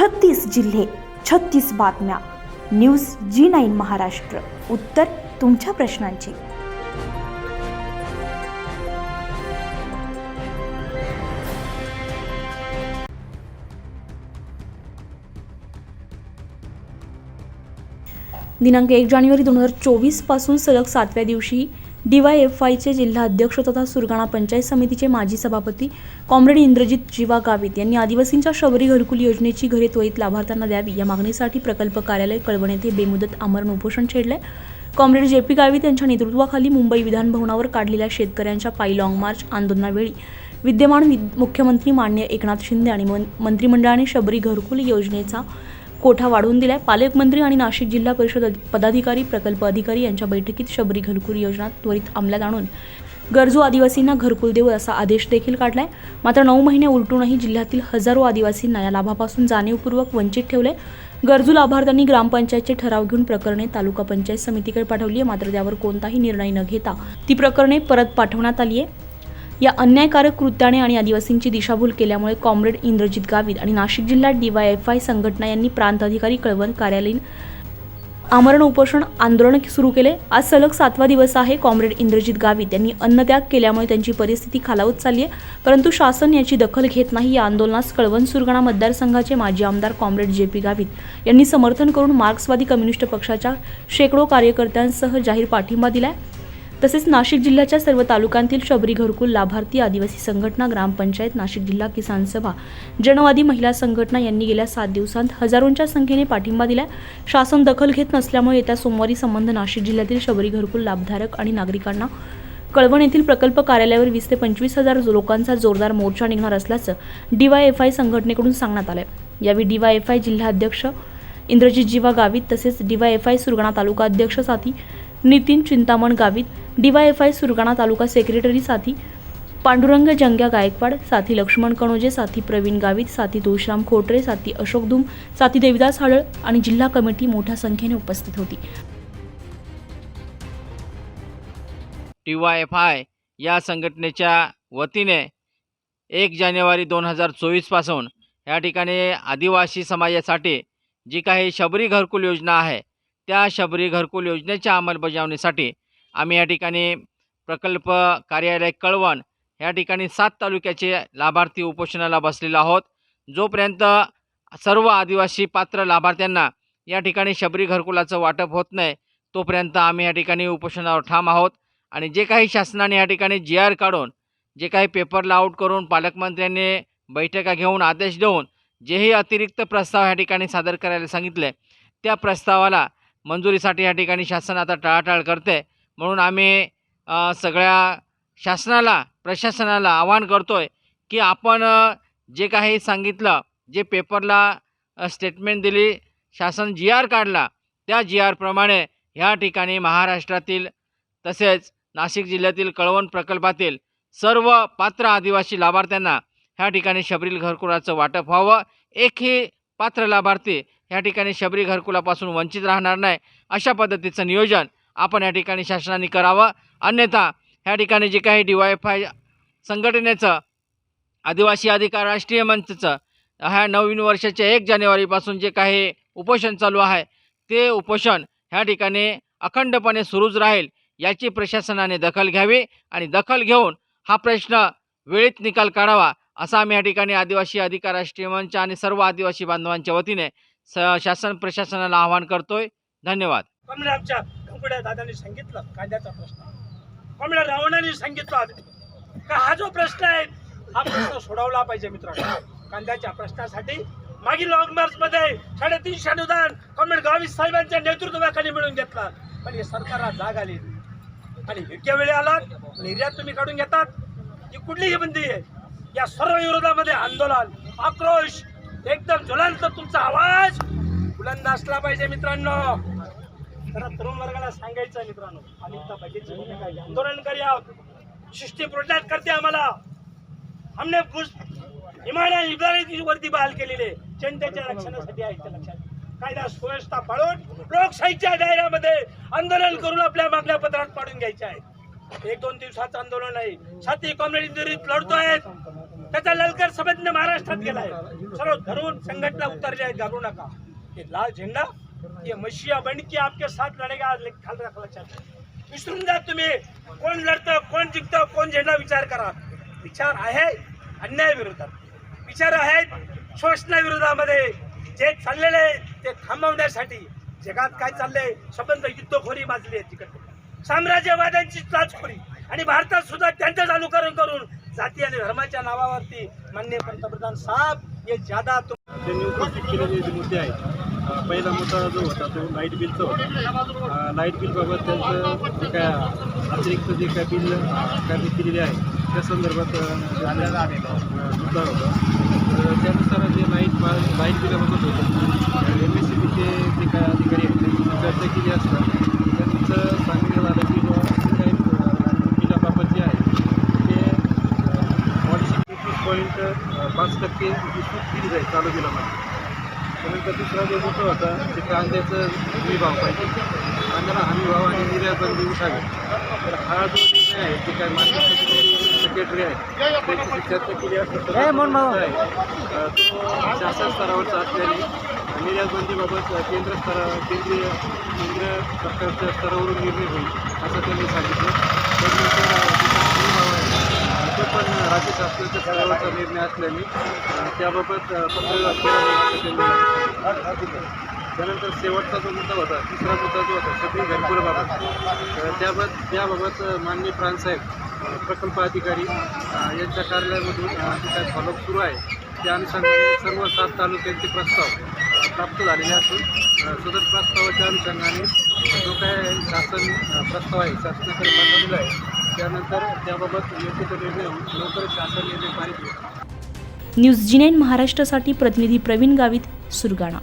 छत्तीस जिल्हे छत्तीस बातम्या. News G nine Maharashtra. उत्तर तुमच्या प्रश्नांची. दिनांक एक जानेवारी दोन हजार चोवीसपासून सलग सातव्या दिवशी डीवायएफआयचे एफ आयचे जिल्हा अध्यक्ष तथा सुरगाणा पंचायत समितीचे माजी सभापती कॉम्रेड इंद्रजित जीवा गावित यांनी आदिवासींच्या शबरी घरकुल योजनेची घरे त्वरित लाभार्थ्यांना द्यावी या मागणीसाठी प्रकल्प कार्यालय कळवण येथे बेमुदत आमरण उपोषण छेडले कॉम्रेड जे पी गावित यांच्या नेतृत्वाखाली मुंबई विधानभवनावर काढलेल्या शेतकऱ्यांच्या पायी लाँग मार्च आंदोलनावेळी विद्यमान मुख्यमंत्री मान्य एकनाथ शिंदे आणि मंत्रिमंडळाने शबरी घरकुल योजनेचा कोठा वाढवून दिलाय? पालकमंत्री आणि नाशिक जिल्हा परिषद पदाधिकारी प्रकल्प अधिकारी यांच्या बैठकीत शबरी घरकुल योजना त्वरित अंमलात आणून गरजू आदिवासींना घरकुल देऊ असा आदेश देखील काढलाय. मात्र नऊ महिने उलटूनही जिल्ह्यातील हजारो आदिवासींना या लाभापासून जाणीवपूर्वक वंचित ठेवले गरजू लाभार्थ्यांनी ग्रामपंचायतचे ठराव घेऊन प्रकरणे तालुका पंचायत समितीकडे पाठवली आहे मात्र त्यावर कोणताही निर्णय न घेता ती प्रकरणे परत पाठवण्यात आली आहे या अन्यायकारक कृत्याने आणि आदिवासींची दिशाभूल केल्यामुळे कॉम्रेड इंद्रजित गावित आणि नाशिक जिल्ह्यात डीवायएफआय संघटना यांनी प्रांताधिकारी कळवण कार्यालयीन आमरण उपोषण आंदोलन सुरू केले. आज सलग सातवा दिवस आहे कॉम्रेड इंद्रजित गावित यांनी अन्नत्याग केल्यामुळे त्यांची परिस्थिती खालावत चालली आहे. परंतु शासन याची दखल घेत नाही. या आंदोलनास कळवण सुरगाणा मतदारसंघाचे माजी आमदार कॉम्रेड जे पी गावित यांनी समर्थन करून मार्क्सवादी कम्युनिस्ट पक्षाच्या शेकडो कार्यकर्त्यांसह जाहीर पाठिंबा दिलाय. तसेच नाशिक जिल्ह्याच्या सर्व तालुक्यांतील शबरी घरकुल लाभार्थी आदिवासी संघटना ग्रामपंचायत नाशिक जिल्हा किसान सभा जनवादी महिला संघटना यांनी गेल्या सात दिवसांत हजारोंच्या संख्येने पाठिंबा दिलाय. शासन दखल घेत नसल्यामुळे येत्या सोमवारी संबंध नाशिक जिल्ह्यातील शबरी घरकुल लाभधारक आणि नागरिकांना कळवण येथील प्रकल्प कार्यालयावर वीस ते पंचवीस हजार लोकांचा जोरदार मोर्चा निघणार असल्याचं डीवायएफआय संघटनेकडून सांगण्यात आलंय. यावेळी डीवायएफआय जिल्हा अध्यक्ष इंद्रजित जीवा गावित तसेच डीवायएफआय सुरगाणा तालुका अध्यक्ष साथी नितीन चिंतामण गावित डीवायएफआय सुरगाणा तालुका सेक्रेटरी साथी पांडुरंग जंग्या गायकवाड साथी लक्ष्मण कणोजे साथी प्रवीण गावित साथी तुळशीराम खोटरे साथी अशोक धूम साथी देविदास हळळ आणि जिल्हा कमिटी मोठ्या संख्येने उपस्थित होती. टी वाय एफ आय या संघटनेच्या वतीने एक जानेवारी दोन हजार चोवीसपासून या ठिकाणी आदिवासी समाजासाठी जी काही शबरी घरकुल योजना आहे त्या शबरी घरकुल योजनेच्या अंमलबजावणीसाठी आम्ही या ठिकाणी प्रकल्प कार्यालय कळवण या ठिकाणी सात तालुक्याचे लाभार्थी उपोषणाला बसलेलो आहोत. जोपर्यंत सर्व आदिवासी पात्र लाभार्थ्यांना या ठिकाणी शबरी घरकुलाचं वाटप होत नाही तोपर्यंत आम्ही या ठिकाणी उपोषणावर ठाम आहोत. आणि जे काही शासनाने या ठिकाणी जी आर काढून जे काही पेपरला आऊट करून पालकमंत्र्यांनी बैठका घेऊन आदेश देऊन जेही अतिरिक्त प्रस्ताव या ठिकाणी सादर करायला सांगितले त्या प्रस्तावाला मंजुरीसाठी या ठिकाणी शासन आता टाळाटाळ करते म्हणून आम्ही सगळ्या शासनाला प्रशासनाला आवाहन करतो आहे की आपण जे काही सांगितलं जे पेपरला स्टेटमेंट दिली शासन जी आर काढला त्या जी आरप्रमाणे ह्या ठिकाणी महाराष्ट्रातील तसेच नाशिक जिल्ह्यातील कळवण प्रकल्पातील सर्व पात्र आदिवासी लाभार्थ्यांना ह्या ठिकाणी शबरील घरकुलाचं वाटप व्हावं. एकही पात्र लाभार्थी ह्या ठिकाणी शबरी घरकुलापासून वंचित राहणार नाही अशा पद्धतीचं नियोजन आपण या ठिकाणी शासनाने करावं. अन्यथा ह्या ठिकाणी जे काही डी वाय एफ आय संघटनेचं आदिवासी अधिकार राष्ट्रीय मंचचं ह्या नवीन वर्षाच्या एक जानेवारीपासून जे काही उपोषण चालू आहे ते उपोषण ह्या ठिकाणी अखंडपणे सुरूच राहील याची प्रशासनाने दखल घ्यावी आणि दखल घेऊन हा प्रश्न वेळीत निकाल काढावा असा आम्ही या ठिकाणी आदिवासी अधिकार राष्ट्रीय मंच आणि सर्व आदिवासी बांधवांच्या वतीने शासन प्रशासनाला आवाहन करतोय. धन्यवाद. कमला आमच्या दादांनी सांगितलं कायद्याचा प्रश्न. कमला रावणाने सांगितलं का हा जो प्रश्न आहे हा प्रश्न सोडवला पाहिजे मित्रांनो. कांद्याच्या प्रश्नासाठी मागील लॉंग मार्च मध्ये साडेतीनशे अनुदान कमळ गावी साहेबांच्या नेतृत्वाखाली मिळून घेतला. पण हे सरकारला जाग आली. आणि योग्य वेळी आलात निर्यात तुम्ही काढून घेतात. ही कुठलीही बंदी आहे. या सर्व विरोधामध्ये आंदोलन आक्रोश एकदम ज्वलंत तुमचा आवाज. बुलंद असला पाहिजे मित्रांनो. तर तरुण वर्गाला सांगायचं आहे मित्रांनो आम्ही इथं भूमिका आंदोलन करी आहोत शिष्टी प्रोटेक्ट करते आम्हाला. हमने घुस हिमालय इब्राहिमची वरती बहाल केलेले जनतेच्या रक्षणासाठी आहे त्या लक्षात. कायदा सुव्यवस्था पाळून लोकशाहीच्या दायऱ्यामध्ये आंदोलन करून आपल्या मागण्या पत्रात पाडून घ्यायच्या आहेत. एक दोन दिवसाचं आंदोलन आहे. साथी कॉम्रेड लढतो आहेत त्याचा ललकर सभेतनं महाराष्ट्रात गेलाय. सर्व धरून संघटना उतरली आहे घाबरू नका. हे लाल झेंडा हे मशिया बनकी आपके साथ लढेगा खाल राखा लक्षात विसरून जा तुम्ही. कोण लढतं कोण जिंकतं कोण झेंडा विचार करा. विचार आहे अन्याय विरोधात. विचार आहेत शोषणाविरोधामध्ये जे चाललेले आहे ते थांबवण्यासाठी जगात काय चाललंय? संबंध युद्धखोरी माजली आहे तिकडे. साम्राज्यवाद्यांची चाचखोरी आणि भारतात सुद्धा त्यांचंच अनुकरण करून जाती आणि धर्माच्या नावावरती मान्य पंतप्रधान साहेब हे ज्यादा त्यांनी उपस्थित केलेले जे मुद्दे आहेत पहिला मुद्दा जो होता तो लाइट बिलचा होता. लाइट बिलबाबत त्यांचं जे काय अतिरिक्त जे काय बिल आकारणी केलेली आहे त्या संदर्भात मुद्दा होता. तर त्यानुसार जे लाइट लाइट बिलाबाबत होतं एम एस सी बीचे जे काय अधिकारी आहेत त्यांची चर्चा केली असता त्यांचं सांगण्यात आलं की बुवा जे काही अ, बिलाबाबत जे आहे ते पॉलिसी एकवीस पॉईंट पाच टक्के सूट दिली जाईल चालू बिलामध्ये. त्यानंतर दुसरा जो मुद्दा होता ते कांद्याचं हमी भाव पाहिजे. कांद्याला हमी भाव आणि निर्यात बंदी उठावी. तर हा जो निर्णय आहे ते काय मार्केट सेक्रेटरी आहे त्यांची चर्चा केली असता तर तो मुद्दा आहे तो शासन स्तरावरचा असल्याने निर्यात बंदीबाबत केंद्र स्तरा केंद्रीय केंद्र सरकारच्या स्तरावरून निर्णय होईल असं त्यांनी सांगितलं त्यानंतर अ, जे हमी भाव आहे तो पण राज्य शासनाच्या स्तरावरचा निर्णय असल्याने त्याबाबत पत्र त्यानंतर शेवटचा जो मुद्दा होता तिसरा मुद्दा जो होता सगळी घरकुलाबाबत त्याबाबत त्याबाबत माननीय प्राणसाहेब प्रकल्प अधिकारी यांच्या कार्यालयामधून जे काय फॉलोअप सुरू आहे त्या अनुषंगाने सर्व सात तालुक्यांचे प्रस्ताव प्राप्त झालेले असून सदर प्रस्तावाच्या अनुषंगाने जो काय शासन प्रस्ताव आहे शासनाकडे पाठवलेला आहे त्यानंतर त्याबाबत योग्य तो निर्णय होऊन लवकरच शासन निर्णय पाहिजे न्यूज जी नाईन महाराष्ट्रासाठी प्रतिनिधी प्रवीण गावित सुरगाणा.